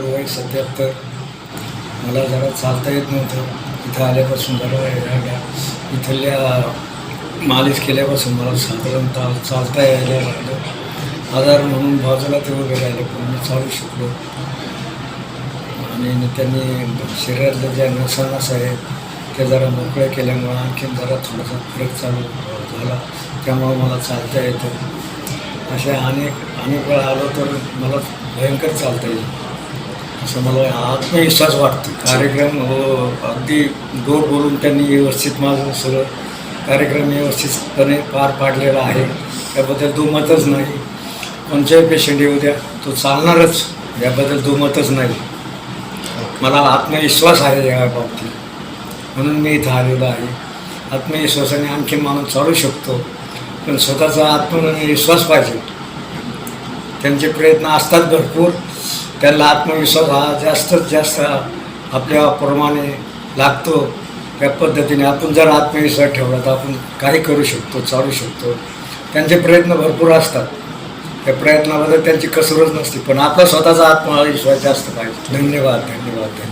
वय सत्याहत्तर. मला जरा चालता येत नव्हतं. इथं आल्यापासून जरा इथल्या मालिश केल्यापासून मला साधारणतः चालता यायला लागलं. आधार म्हणून बाजूला ते उभे राहिले पण मी चालू शकलो. आणि त्यांनी शरीरातल्या ज्या नसानस आहेत त्या जरा मोकळ्या केल्यामुळं आणखीन जरा थोडासा फरक चालू झाला. त्यामुळं मला चालता येतं. अशा अनेक अनेक वेळा आलो तर मला भयंकर चालता येईल. असं मला आत्मविश्वास वाटतो. कार्यक्रम हो अगदी गोड बोलून त्यांनी व्यवस्थित माझं सगळं कार्यक्रम व्यवस्थितपणे पार पाडलेला आहे. त्याबद्दल दुमतच नाही. कोणत्याही पेशंट येऊ द्या तो चालणारच. याबद्दल दुमतच नाही. मला आत्मविश्वास आहे या बाबतीत. म्हणून मी इथं आलेलो आहे. आत्मविश्वासाने आणखी माणूस चालू शकतो. पण स्वतःचा आत्मविश्वास पाहिजे. त्यांचे प्रयत्न असतात भरपूर. त्यांना आत्मविश्वास हा जास्तच जास्त आपल्याप्रमाणे लागतो. त्या पद्धतीने आपण जर आत्मविश्वास ठेवला तर आपण काही करू शकतो चालू शकतो. त्यांचे प्रयत्न भरपूर असतात. त्या प्रयत्नाबद्दल त्यांची कसरच नसते. पण आपला स्वतःचा आत्मविश्वास जास्त पाहिजे. धन्यवाद धन्यवाद धन्यवाद.